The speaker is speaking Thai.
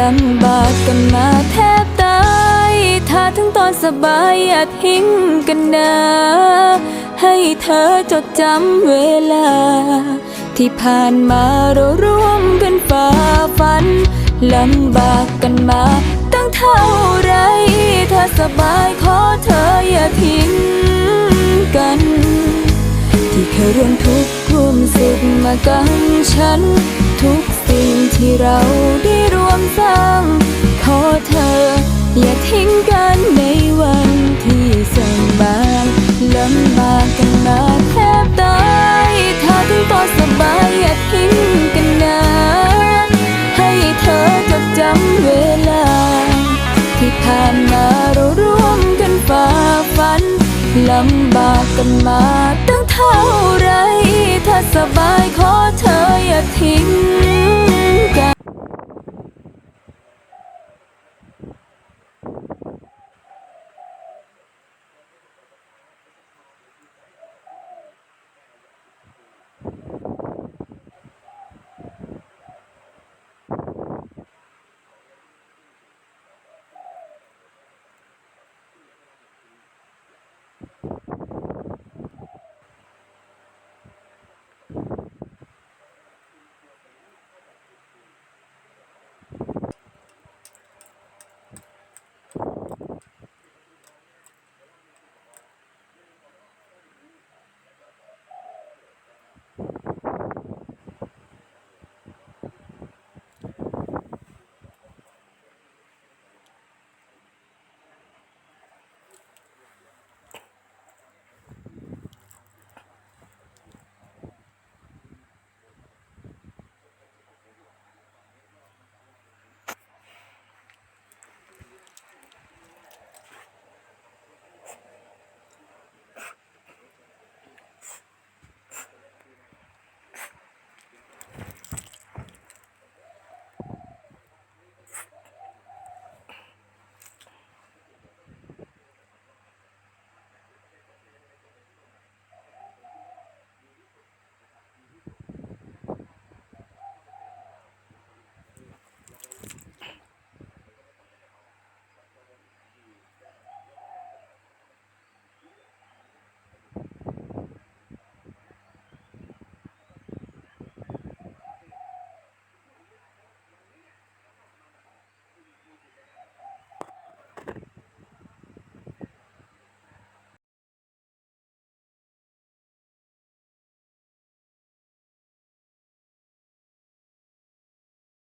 ลำบากกันมาแทบตายถ้าถึงตอนสบายอย่าทิ้งกันนะให้เธอจดจำเวลา ที่ผ่านมาเราร่วมกันฝ่าฟันลำบากกันมาตั้งเท่าไรถ้าสบายขอเธออย่าทิ้งกัน ที่เคยร่วมทุกข์ ร่วมสุขมากันฉัน ทุกสิ่งที่เราได้ร่วมสร้าง ขอเธอ อย่าทิ้งกันในวันที่สบายลำบากกันมาแทบตายถ้าถึงตอนสบายอย่าทิ้งกันนะ ให้เธอจดจำเวลา ที่ผ่านมาเราร่วมกันฝ่าฟันลำบากกันมาตั้ง เท่าไร ถ้าสบายขอเธออย่าทิ้ง